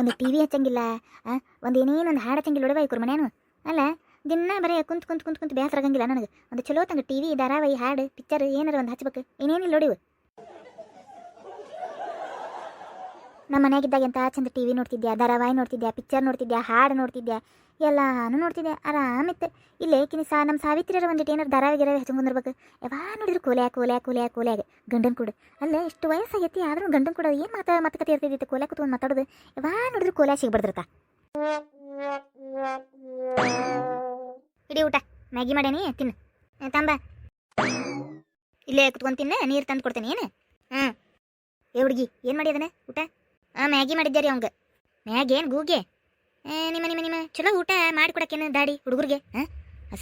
ಒಂದು T V ಹಚ್ಚಂಗಿಲ್ಲ ಒಂದು ಏನೇನು ಒಂದು ಹಾಡು ಹಚ್ಚಂಗಿಲ್ಲ ನೋಡುವ ಇಕ್ರು ಮನೇನು ಅಲ್ಲ, ದಿನ ಬರೀ ಕುಂತ್ ಕುಂತ್ ಕುಂತ್ ಕುಂತ್ ಬೇಸರ ಆಗಂಗಿಲ್ಲ ನನಗೆ. ಒಂದು ಚಲೋ ತಂಗ ಟಿ ವಿ ಧಾರಾವಾಹಿ, ಹಾಡು ಪಿಕ್ಚರ್ ಏನಾರ ಒಂದು ಹಚ್ಬೇಕು. ಏನೇನಿಲ್ಲ ನೋಡಿವು ನಮ್ಮ ಮನೆಯಾಗಿದ್ದಾಗ ಎಂತ ಚಂದ ಟಿ ವಿ ನೋಡ್ತಿದ್ಯಾ, ಧಾರಾವಾಹಿ ನೋಡ್ತಿದ್ಯಾ ಪಿಕ್ಚರ್ ನೋಡ್ತಿದ್ಯಾ, ಹಾಡು ನೋಡ್ತಿದ್ಯಾ ಎಲ್ಲಾನು ನೋಡ್ತಿದ್ದೆ ಆರಾಮಿತ್ತು ಇಲ್ಲೇ ಕಿನಿ ಸಾ ನಮ್ಮ ಸಾವಿತ್ರಿಯರ ಒಂದಿಟ್ಟು ಏನಾರು ಧಾರಾವಾಹಿ ಗಿರಾವಿ ಹಚ್ಕೊಂಡ್ಬರ್ಬೇಕು ಯಾವಾಗ ನೋಡಿದ್ರು ಕೋಲ್ಯಾ ಕೋಲ್ಯಾ ಕೋಲ್ಯಾ ಕೋಲ್ಯಾಗ ಗಂಡನ್ ಕೂಡ. ಅಲ್ಲೇ ಇಷ್ಟು ವಯಸ್ಸಾಗೈತಿ, ಆದರೂ ಗಂಡನ್ ಕೂಡ ಏನು ಮಾತಾ, ಮಾತುಕತೆ ಇರ್ತಿದ್ದಿತ್ತು ಕೋಲ್ಯಾ ಕುತ್ಕೊಂಡು ಮಾತಾಡೋದು. ಯಾವಾಗ ನೋಡಿದ್ರು ಕೋಲ್ಯಾ ಸಿಗ್ಬಾರ್ದ್ರತ. ಇಡೀ ಊಟ, ಮ್ಯಾಗಿ ಮಾಡೇನಿ, ತಿನ್ನು. ತಂಬ. ಇಲ್ಲೇ ಕುತ್ಕೊಂಡು ತಿನ್ನ, ನೀರು ತಂದು ಕೊಡ್ತೇನೆ, ಏನು? ಹಾಂ. ಏ, ಹುಡುಗಿ, ಏನು ಮಾಡಿ ಅದನ್ನ, ಊಟ? ಹಾಂ ಮ್ಯಾಗಿ ಮಾಡಿದ್ದೆ ರೀ ಅವಂಗೆ. ಮ್ಯಾಗಿ ಏನು ಗೂಗೆ? ನಿಮ್ಮ ನಿಮ್ಮ ನಿಮ್ಮ. ಚಲೋ ಊಟ ಮಾಡಿ ಕೊಡಕ್ಕೇನು ದಾಡಿ ಹುಡುಗರಿಗೆ ಹಾಂ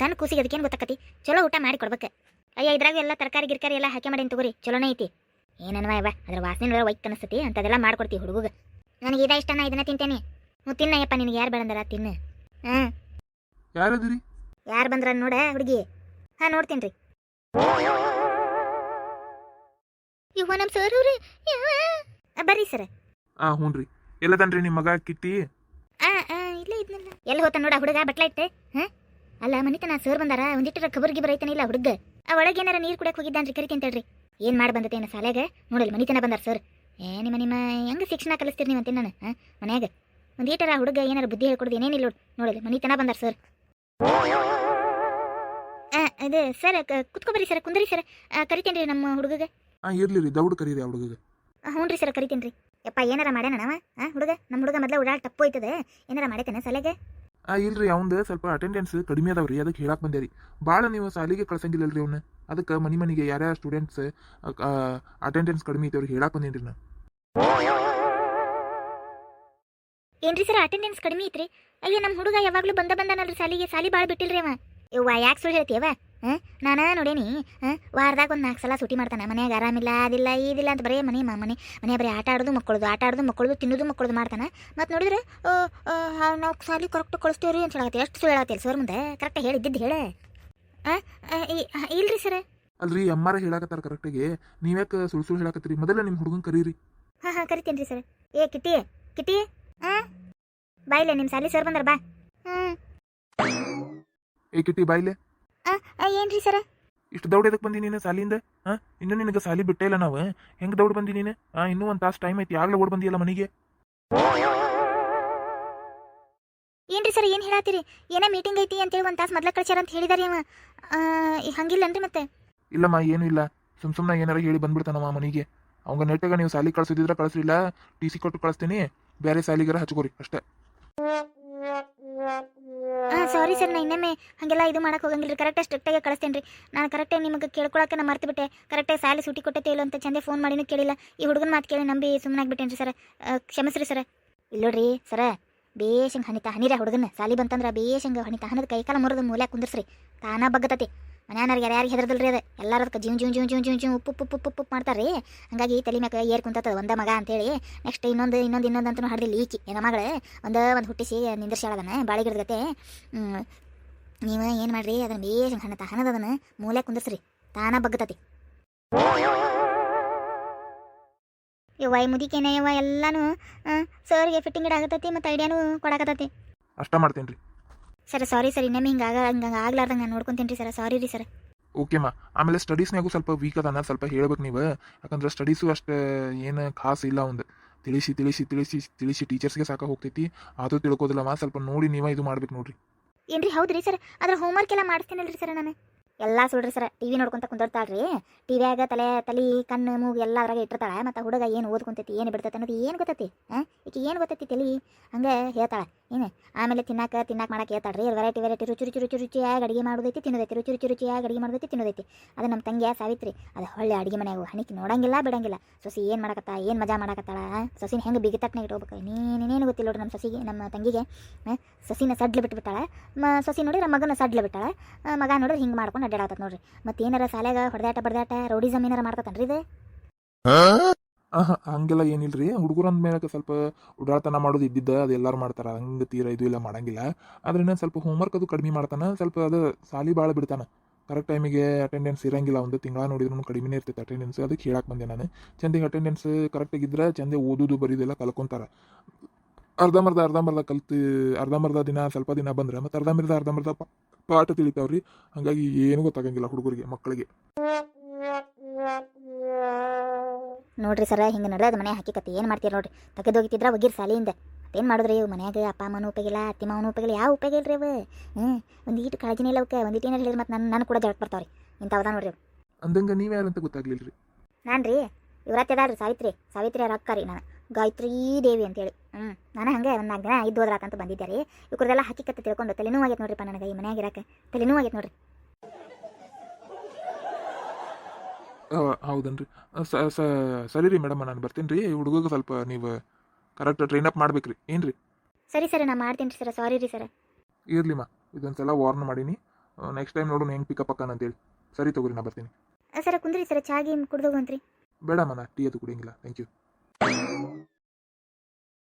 ಸಣ್ಣ ಕೂಸಿಗೆ ಅದಕ್ಕೇನು ಗೊತ್ತಾಕತಿ? ಚಲೋ ಊಟ ಮಾಡಿ ಕೊಡ್ಬೇಕು ಅಯ್ಯ ಇದ್ರಾಗ ಎಲ್ಲ ತರಕಾರಿ ಗಿರ್ಕಾರಿ ಎಲ್ಲ ಹಾಕಿ ಮಾಡೇನು ತಗೋರಿ. ಚಲೋನೇ ಐತಿ. ಏನನ್ವ ಇವ? ಅದ್ರ ವಾಸನೆ ನೋಡ ವೈಕ್ ಅನಿಸ್ತತಿ ಅಂತದೆಲ್ಲ ಮಾಡ್ಕೊಡ್ತೀವಿ ಹುಡುಗಗೆ. ನನಗೆ ಇದ ಇಷ್ಟ ನಾ ಇದನ್ನ ತಿಂತೇನೆ. ಹ್ಞೂ ತಿನ್ನಯ್ಯಪ್ಪ ನಿನಗೆ ಯಾರು ಬೇಡಂದಾರ ತಿನ್ನು. ಹಾಂ ಯಾರದಿರಿ? ಯಾರು ಬಂದ್ರ ನೋಡ ಹುಡುಗಿ. ಹಾಂ ನೋಡ್ತೀನಿ ರೀ ಇವ ನಮ್ಮ ಸರ್ ಬರ್ರಿ ಸರ್. ಆ ರೀ ಎಲ್ಲದನ್ರಿ ನಿಮ್ಮ ಮಗ ಕಿಟ್ಟಿ? ಇಲ್ಲೇ ಇದ್ನಲ್ಲ. ಎಲ್ಲಿ ಹೋತ ನೋಡ ಹುಡುಗ? ಬಟ್ಲ ಇಟ್ಟೆ. ಹಾಂ? ಅಲ್ಲ ಮನಿತನ ಸರ್ ಬಂದಾರ? ಒಂದಿಟ್ಟರ ಖಬರ್ ಗಿಬರ್ ಐತನಿಲ್ಲ ಹುಡುಗ? ಆ ಒಳಗೆ ಏನಾರ ನೀರು ಕುಡಿಯಕ್ಕೆ ಹೋಗಿದ್ದಾನ್ರಿ ಕರಿತೀನಿ ತಡ್ರಿ ಏನು ಮಾಡಿ ಬಂದತೇನ ಸಾಲ್ಯಾಗ? ನೋಡಲ್ ಮನಿತನ ಬಂದಾರ ಸರ್. ಏ ನಿಮ್ಮ ನಿಮ್ಮ ಹೆಂಗೆ ಶಿಕ್ಷಣ ಕಲಿಸ್ತೀರಿ ನೀವು ಅಂತೀನಿ ನಾನು? ಹಾಂ? ಮನ್ಯಾಗ? ಒಂದೀಟರ ಹುಡುಗ ಏನಾರ ಬುದ್ಧಿ ಹೇಳ್ಕೊಡ್ದು ಏನೇನಿಲ್ಲ ನೋಡಿ. ನೋಡಲ್ ಮನಿತನ ಬಂದಾರ ಸರ್. ಇದು ಸರ್ ಕುತ್ಕೊಬರಿ ಸರ್ ಕುಂದರಿ ಸರ್. ಕರಿತೇನ್ರಿ ನಮ್ಮ ಹುಡುಗಗೆ? ಆ ಇರ್ಲಿ ರೀ ದೌಡ್ ಕರೀರಿ ಆ ಹುಡುಗಗೆ. ಹ್ಞೂ ರೀ ಸರ್ ಕರಿತೀನಿ ರೀ ಯಪ್ಪ ಏನಾರ ಮಾಡ್ಯಾನವ ನಾವ? ಹಾಂ ಹುಡುಗ ನಮ್ಮ ಹುಡುಗ ಮೊದಲ ಉಡಾಳ ತಪ್ಪು ಹೋಯ್ತದೆ ಏನಾರ ಮಾಡೈತೇನೆ ಸಲೆಗೆ? ಆ ಇಲ್ರಿ ಅವಂದು ಸ್ವಲ್ಪ ಅಟೆಂಡೆನ್ಸ್ ಕಡಿಮೆ ಅದಾವ್ರಿ ಅದಕ್ಕೆ ಹೇಳಕ್ ಬಂದೇರಿ. ಭಾಳ ನೀವು ಸಾಲಿಗೆ ಕಳ್ಸಂಗಿಲ್ಲಲ್ರಿ ಅವ್ನ. ಅದಕ್ಕೆ ಮನಿ ಮನಿಗೆ ಯಾರ್ಯಾರ ಸ್ಟೂಡೆಂಟ್ಸ್ ಅಟೆಂಡೆನ್ಸ್ ಕಡಿಮೆ ಐತೆ ಅವ್ರಿಗೆ ಹೇಳಕ್ ಬಂದೇನ್ರಿ ನಾ. ಏನ್ರಿ ಸರ್ ಅಟೆಂಡೆನ್ಸ್ ಕಡಿಮೆ ಐತ್ರಿ? ಅಯ್ಯ ನಮ್ಮ ಹುಡುಗ ಯಾವಾಗ್ಲೂ ಬಂದ ಬಂದಾನಲ್ರಿ ಸಾಲಿಗೆ ಸಾಲಿ ಭಾಳ ಬಿಟ್ಟಿಲ್ರಿ ಅವ. ಇವ್ವ ಯಾಕೆ ಸುಳ್ಳು ಹೇಳ್ತೀಯವ ನಾನು ನೋಡೇನಿ. ಹಾಂ ವಾರದಾಗ ಒಂದು ನಾಲ್ಕು ಸಲ ಸೂಟಿ ಮಾಡ್ತಾನೆ. ಮನೆಯಾಗ ಆರಾಮಿಲ್ಲ ಅದಿಲ್ಲ ಇದಿಲ್ಲ ಅಂತ ಬರೀ ಮನೆ ಮ- ಮನೆ. ಮನೆ ಬರೀ ಆಟ ಆಡೋದು ಮಕ್ಕಳದು ಆಟ ಆಡೋದು ಮಕ್ಕಳದು ತಿನ್ನೋದು ಮಕ್ಕಳದು ಮಾಡ್ತಾನೆ. ಮತ್ತು ನೋಡಿದ್ರೆ ನಾವು ಸಾಲಿ ಕರೆಕ್ಟ್ ಕಳಿಸ್ತೀವ್ರಿ ಅಂತ ಹೇಳತ್ತೆ ಎಷ್ಟು ಸುಳ್ಳು ಹೇಳತ್ತಿಲ್ಲ ಸರ್ ಮುಂದೆ. ಕರೆಕ್ಟ್ ಹೇಳಿದ್ದಿದ್ದು ಹೇಳೆ. ಇಲ್ರಿ ಸರ್. ಅಲ್ರಿ ಅಮ್ಮಾರ ಹೇಳಕತ್ತಾರ ಕರೆಕ್ಟಾಗಿ ನೀವ್ಯಾಕೆ ಸುಳ್ಳು ಸುಳ್ಳು ಹೇಳಕತ್ತೀರಿ? ಮೊದಲ ನಿಮ್ಮ ಹುಡುಗನ್ ಕರೀರಿ. ಹಾಂ ಹಾಂ ಕರಿತೀನಿ ರೀ ಸರ್. ಏ ಕಿಟಿ ಕಿಟಿ ಹಾಂ ಬಾಯಿಲೆ ನಿಮ್ಮ ಸಾಲಿ ಸರ್ ಬಂದ್ರೆ ಬಾ. ಹ್ಞೂ ಏ ಕಿಟ್ಟಿ ಬಾಯ್ಲೆ. ಏನ್ರಿ ಸರ? ಇಷ್ಟು ದೌಡ್ ಎದಕ್ಕೆ ಬಂದಿ ನೀನು ಸಾಲಿಂದ? ಹಾ ಇನ್ನೂ ನಿನಗೆ ಸಾಲಿ ಬಿಟ್ಟೇ ಇಲ್ಲ ನಾವು. ಹೆಂಗ್ ದೌಡ್ ಬಂದಿ ನೀನು? ಹಾ ಇನ್ನೂ ಒಂದು ತಾಸು ಟೈಮ್ ಐತಿ ಆಗ್ಲೇ ಓಡ್ ಬಂದಿಯಲ್ಲ ಮನೆಗೆ. ಏನ್ರಿ ಸರ್ ಏನು ಹೇಳತ್ತೀರಿ ಏನ ಮೀಟಿಂಗ್ ಐತಿ ಅಂತೇಳಿ ಒಂದ್ ತಾಸು ಮೊದ್ಲ ಕಳ್ಸ್ಯಾರ ಅಂತ ಹೇಳಿದಾರೆ ಅವ. ಹಂಗಿಲ್ಲನ್ರಿ ಮತ್ತೆ. ಇಲ್ಲಮ್ಮ ಏನೂ ಇಲ್ಲ. ಸುಮ್ ಸುಮ್ಮನೆ ಏನಾರ ಹೇಳಿ ಬಂದ್ಬಿಡ್ತಾನಮ್ಮ ಮನೆಗೆ. ಅವಂಗ ನೆಟ್ಟಾಗ ನೀವು ಸಾಲಿ ಕಳ್ಸಿದ್ರ ಕಳ್ಸಿಲ್ಲ ಟಿ ಸಿ ಕೊಟ್ಟು ಕಳಿಸ್ತೀನಿ. ಬೇರೆ ಸಾಲಿಗಾರ ಹಚ್ಕೋರಿ ಅಷ್ಟೇ. ಸಾರಿ ಸರ್ ನಾ ಇನ್ನೊಮ್ಮೆ ಹಾಗೆಲ್ಲ ಇದು ಮಾಡಕ್ಕೆ ಹೋಗಂಗಿಲ್ಲ ಕರೆಕ್ಟಾಗಿ ಸ್ಟ್ರಿಕ್ಟಾಗಿ ಕಳಿಸ್ತೇನೆ ರೀ ನಾನು ಕರೆಕ್ಟಾಗಿ ನಿಮಗೆ ಕೇಳ್ಕೊಳಕ್ಕೆ ನಾ ಮರ್ತು ಕರೆಕ್ಟಾಗಿ ಸಾಲಿ ಸೂಟಿ ಕೊಟ್ಟೈತೆ ಇಲ್ಲ ಅಂತ ಚಂದೆ ಫೋನ್ ಮಾಡಿನೂ ಕೇಳಿಲ್ಲ. ಈ ಹುಡುಗನ ಮಾತು ಕೇಳಿ ನಂಬಿ ಸುಮ್ಮನೆ ಆಗ್ಬಿಟ್ಟೇನೆ ರೀ ಸರ್ ಕ್ಷಮಿಸ್ರಿ ಸರ್ ಇಲ್ಲ ನೋಡ್ರಿ ಸರ ಬೇಷಂಗೆ ಹನಿತ ಹನಿರ ಹುಡುಗನ. ಸಾಲಿ ಬಂತಂದ್ರೆ ಬೇಷಂಗೆ ಹನಿತ ಹನದ ಕೈಕಾಲ ಮುರಿದು ಮೂಲೆ ಕುಂದಿರ್ಸ್ರಿ. ತಾನ ಬಗ್ಗತತಿ. ಮನ್ಯಾನವ್ರು ಯಾರ್ಯಾರು ಹೆದರ್ದಲ್ರಿ ಅದು. ಎಲ್ಲರೂ ಅದಕ್ಕೆ ಜೀವ್ ಜೀವ್ ಜೀವ್ ಜೀವ್ ಜೀವ್, ಉಪ್ಪು ಉಪ್ಪು ಉಪ್ಪು ಉಪ್ಪು ಮಾಡ್ತಾರೆ ಹಂಗಾಗಿ ತಲೆ ಮ್ಯಾಗ ಏರ್ ಕುಂತದ ಒಂದ ಮಗ ಅಂತೇಳಿ ನೆಕ್ಸ್ಟ್ ಇನ್ನೊಂದು ಇನ್ನೊಂದು ಇನ್ನೊಂದು ಅಂತಲೂ ಹಡ್ದಿಲ್ಲ ಈಕಿ. ಏನ ಮಗಳು ಒಂದು ಒಂದು ಹುಟ್ಟಿಸಿ ನಿಂದಿರ್ಸಾಳದನ್ನ ಬಾಳಿಗಿಡ್ದತೆ ನೀವು ಏನು ಮಾಡ್ರಿ ಅದನ್ನ ಬೇಷ್ ಹಣ್ಣ ತಹನದ ಮೂಲೆ ಕುಂದಿಸ್ರಿ ತಾನ ಬಗ್ಗತತಿ. ಯವ್ವ, ಈ ಮುದಿಕೇನೆ ಎಲ್ಲಾನು ಸರ್ಗೆ ಫಿಟ್ಟಿಂಗ್ ಆಗತತಿ ಮತ್ತು ಐಡಿಯಾನು ಕೊಡಾಕತತಿ. ಅಷ್ಟ ಮಾಡ್ತೀನಿ ಸರ್ ಸಾರಿ ಸರ್ ಇನ್ನೊಮ್ಮೆ ಹಿಂಗೆ ಆಗ ಹಂಗೆ ಆಗ್ಲಾರ್ದಂಗೆ ನಾನು ನೋಡ್ಕೊಂತೀನಿ ರೀ ಸರ್ ಸಾರಿ ರೀ ಸರ್ ಮಾ. ಆಮೇಲೆ ಸ್ಟಡೀಸ್ನಾಗೂ ಸ್ವಲ್ಪ ವೀಕ್ ಅದ ಸ್ವಲ್ಪ ಹೇಳ್ಬೇಕು ನೀವು. ಯಾಕಂದ್ರೆ ಸ್ಟಡೀಸು ಅಷ್ಟು ಏನು ಖಾಸ್ ಇಲ್ಲ ಒಂದು ತಿಳಿಸಿ ತಿಳಿಸಿ ತಿಳಿಸಿ ತಿಳಿಸಿ ಟೀಚರ್ಸ್ಗೆ ಸಾಕ ಹೋಗ್ತೈತಿ. ಅದು ತಿಳ್ಕೋದಿಲ್ಲಮ್ಮ ಸ್ವಲ್ಪ ನೋಡಿ ನೀವೇ ಇದು ಮಾಡ್ಬೇಕು ನೋಡ್ರಿ. ಏನ್ರಿ ಹೌದ್ರಿ ಸರ್ ಅದ್ರ ಹೋಮ್ವರ್ಕ್ ಎಲ್ಲ ಮಾಡಿಸ್ತೀನಲ್ರಿ ಸರ್ ನಾನು. ಎಲ್ಲ ಸುಡ್ರಿ ಸರ್ ಟಿ ವಿ ನೋಡ್ಕೊಂತ ಕುಂದಿರ್ತಾಳ್ರಿ. ಟಿವಿಯಾಗ ತಲೆ ತಲೆ ಕಣ್ಣು ಮೂಗು ಎಲ್ಲ ಅದ್ರಾಗ ಇಟ್ಟಿರ್ತಾಳೆ. ಮತ್ತು ಹುಡುಗ ಏನು ಓದ್ಕೊಂತೈತಿ ಏನು ಬಿಡ್ತೈತೆ ಅನ್ನೋದು ಏನು ಗೊತ್ತೈತಿ? ಹಾಂ? ಈಕೆ ಏನು ಗೊತ್ತೈತಿ ತಲೆ ಹಂಗೆ ಹೇಳ್ತಾಳೆ. ಏನು? ಆಮೇಲೆ ತಿನ್ನಾಕ ತಿನ್ನಾಕ ಮಾಡಕ್ಕೆ ಹೇಳ್ತಾಳ್ರಿ ವೆರೈಟಿ ವೆರೈಟಿ ರುಚಿ ರುಚಿ ರುಚಿ, ರುಚಿಯಾಗಿ ಅಡುಗೆ ಮಾಡೋದೈತಿ, ತಿನ್ನೋದೈತಿ, ರುಚಿ ರುಚಿ ರುಚಿಯಾಗಿ ಅಡುಗೆ ಮಾಡೋದೈತಿ, ತಿನ್ನೋದೈತಿ. ಅದು ನಮ್ಮ ತಂಗಿಯ ಸಾವಿತ್ರಿ, ಅದು ಹೊಳ್ಳೆ ಅಡುಗೆ ಮನೆಯಾಗ ಹಣಿಕಿ ನೋಡಂಗಿಲ್ಲ, ಬಿಡಂಗಿಲ್ಲ. ಸೊಸಿ ಏನು ಮಾಡಕತ್ತ ಏನು ಮಜಾ ಮಾಡಕತ್ತಾಳ? ಸೊಸಿನ ಹೆಂಗೆ ಬಿಗಿತಟ್ನಾಗ ಇಟ್ಕೋಬೇಕು ನೀನೇನೇನು ಗೊತ್ತಿಲ್ಲ ನೋಡ್ರಿ ನಮ್ಮ ಸೊಸಿಗೆ, ನಮ್ಮ ತಂಗಿಗೆ. ಸೊಸಿನ ಸಡ್ಲು ಬಿಟ್ಬಿಟ್ಟಾಳೆ. ಮ, ಸೊಸಿ ನೋಡಿದ್ರೆ ಮಗನ ಸಡ್ಲು ಬಿಟ್ಟಾಳೆ. ಮಗ ನೋಡಿದ್ರೆ ಹಿಂಗೆ ಮಾಡ್ಕೊಂಡು ಅಡ್ಡಾಡತ್ತ ನೋಡ್ರಿ. ಮತ್ತೆ ಏನಾರ ಹೊಡೆದಾಟ, ಬಡದಾಟ, ರೌಡಿಸಮ್ ಏನಾರ ಮಾಡ್ತತನ್ರಿ ಇದು? ಹಂಗೆಲ್ಲ ಏನಿಲ್ರಿ. ಅಂದ ಮೇಲೆ ಸ್ವಲ್ಪ ಉಡಾಳ್ತನ ಮಾಡೋದು ಇದ್ದಿದ್ದ, ಅದು ಎಲ್ಲರೂ ಮಾಡ್ತಾರೆ. ಹಂಗೆ ತೀರ ಇದು ಇಲ್ಲ, ಮಾಡಂಗಿಲ್ಲ. ಆದ್ರಿಂದ ಸ್ವಲ್ಪ ಹೋಮ್ವರ್ಕ್ ಅದು ಕಡಿಮೆ ಮಾಡ್ತಾನೆ, ಸ್ವಲ್ಪ ಅದು ಸಾಲಿ ಭಾಳ ಬಿಡ್ತಾನೆ. ಕರೆಕ್ಟ್ ಟೈಮಿಗೆ ಅಟೆಂಡೆನ್ಸ್ ಇರಂಗಿಲ್ಲ, ಒಂದು ತಿಂಗಳ ನೋಡಿದ್ರು ಕಡಿಮೆನೇ ಇರ್ತೈತೆ ಅಟೆಂಡೆನ್ಸ್ ಅದಕ್ಕೆ ಹೇಳಕ್ಕೆ ಬಂದೆ ನಾನು. ಚಂದಿಗೆ ಅಟೆಂಡೆನ್ಸ್ ಕರೆಕ್ಟಾಗಿದ್ರೆ ಚಂದ ಓದೋದು ಬರೀದೆಲ್ಲ ಕಲ್ಕೊಂತಾರ. ಅರ್ಧಂಬರ್ಧ ಅರ್ಧಂಬರ್ಧ ಕಲ್ತು, ಅರ್ಧಂಬರ್ಧ ದಿನ, ಸ್ವಲ್ಪ ದಿನ ಬಂದ್ರೆ ಮತ್ತೆ ಅರ್ಧಂಬರ್ಧ ಅರ್ಧಂಬರ್ಧ ಪಾಠ ತಿಳಿತಾವ್ರಿ. ಹಾಗಾಗಿ ಏನು ಗೊತ್ತಾಗಂಗಿಲ್ಲ ಹುಡುಗರಿಗೆ, ಮಕ್ಕಳಿಗೆ. ನೋಡ್ರಿ ಸರ ಹಿಂಗೆ ನಡೆದ ಮನೆ ಹಾಕಿಕತ್ತಿ ಏನು ಮಾಡ್ತೀರ ನೋಡ್ರಿ? ತೆಗೆದೋಗಿತ್ತಿದ್ರೆ ಒಗಿರ್ ಸಾಲಿಯಿಂದ. ಏನು ಮಾಡಿದ್ರಿ ಇವು? ಮನ್ಯಾಗ ಅಪ್ಪ ಅಮ್ಮನೂ ಉಪಯೋಗಿಲ್ಲ ಅತ್ತಿ ಮಾವನೂ ಉಪಯೋಗಿಲ್ಲ ಯಾವ ಉಪಯೋಗ ಇಲ್ರಿ ಅವು ಹ್ಞೂ ಒಂದು ಈಟು ಕಾಳಜಿನೇ ಇಲ್ಲ ಅವಕ್ಕೆ ಒಂದು ಈಟೇನು ಹೇಳಿದ್ರೆ ಮತ್ತೆ ನನ್ನ ನಾನು ಕೂಡ ಜಳಕ್ ಬರ್ತಾವ್ರಿ. ಇಂಥವ್ದ ನೋಡ್ರಿ. ಅಂದಂಗ ನೀವೇ ಯಾರಂತ ರೀ ನಾನು ರೀ ಇವ್ರತ್ತೆ ಅದಾಳ್ರಿ ಸಾವಿತ್ರಿ. ಸಾವಿತ್ರಿ ರೊಕ್ಕ ಅಕ್ಕ ರೀ ನಾನು. ಗಾಯತ್ರಿ ದೇವಿ ಅಂತೇಳಿ. ಹ್ಞೂ ನಾನು ಹಂಗೆ ಒಂದು ನಾಲ್ಕು ದಿನ ಐದು ಹೋದ್ರಾಕಂತ ಬಂದಿದ್ದೆ ರೀ. ಇವ್ರದೆಲ್ಲ ಹಾಕಿಕತ್ತೆ ತಿಳ್ಕೊಂಡು ತಲೆನೂ ಆಗೈತೆ ನೋಡ್ರಿಪ್ಪ ನನಗೆ ಈ ಮನ್ಯಾಗ ಇರಕ್ಕೆ ತಲೆನೂ ಆಗೈತೆ ನೋಡ್ರಿ ಆ, ಹೌದನ್ರಿ. ರೀ ಸರಿ ರೀ ಮೇಡಮ್ ನಾನು ಬರ್ತೀನಿ ರೀ. ಹುಡುಗಗೆ ಸ್ವಲ್ಪ ನೀವು ಕರೆಕ್ಟ್ ಟ್ರೈನ್ ಅಪ್ ಮಾಡ್ಬೇಕು ರೀ. ಏನ್ರಿ? ಸರಿ ಸರಿ ನಾ ಮಾಡ್ತೀನಿ ರೀ ಸರ. ಸಾರಿ ರೀ ಸರ. ಮಾ. ಇದೊಂದ್ಸಲ ವಾರ್ನ್ ಮಾಡೀನಿ. ನೆಕ್ಸ್ಟ್ ಟೈಮ್ ನೋಡೋಣ ಹೆಂಗೆ ಪಿಕಪ್ ಅಕ್ಕನ ಅಂತೇಳಿ. ಸರಿ ತಗೋರಿ ನಾ ಬರ್ತೀನಿ. ಸರ ಕುಂದ್ರಿ ಸರ. ಚಾಗಿ ಕುಡ್ದೋಗಂತ್ರಿ. ಬೇಡಮ್ಮ ನಾ ಟೀ ಅದು ಕುಡಿಯಂಗಿಲ್ಲ. Thank you